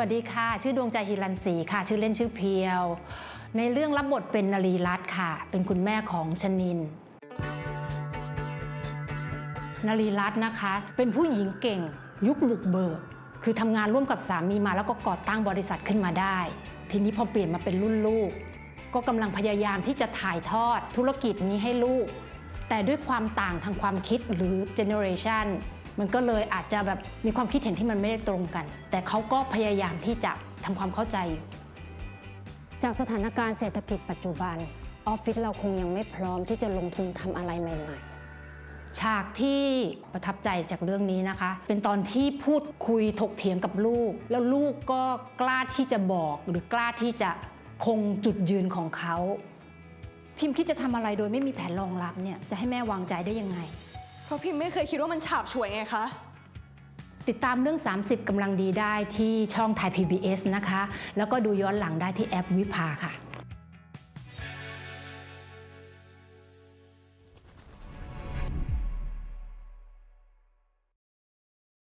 วัสดีค่ะ ชื่อดวงใจฮิรันศรีค่ะ ชื่อเล่นชื่อเพียว ในเรื่องรับบทเป็นนรีรัตน์ค่ะ เป็นคุณแม่ของชนินนรีรัตน์นะคะ เป็นผู้หญิงเก่ง ยุคบุกเบิก คือทำงานร่วมกับสามีมาแล้วก็ก่อตั้งบริษัทขึ้นมาได้ ทีนี้พอเปลี่ยนมาเป็นรุ่นลูก ก็กำลังพยายามที่จะถ่ายทอดธุรกิจนี้ให้ลูก แต่ด้วยความต่างทางความคิดหรือ generation มันก็เลยอาจจะแบบมีความคิดเห็นที่มันไม่ได้ตรงกัน แต่เขาก็พยายามที่จะทำความเข้าใจอยู่จากสถานการณ์เศรษฐกิจปัจจุบันออฟฟิศเราคงยังไม่พร้อมที่จะลงทุนทำอะไรใหม่ฉากที่ประทับใจจากเรื่องนี้นะคะ เป็นตอนที่พูดคุยถกเถียงกับลูก แล้วลูกก็กล้าที่จะบอกหรือกล้าที่จะคงจุดยืนของเขา พิมพ์คิดจะทำอะไรโดยไม่มีแผนรองรับเนี่ยจะให้แม่วางใจได้ยังไง เพราะพิมพ์ไม่เคยคิดว่ามันฉาบฉวยไงคะ ติดตามเรื่อง 30กำลังดีได้ที่ช่องไทย PBS นะคะ แล้วก็ดูย้อนหลังได้ที่แอปวิภาค่ะ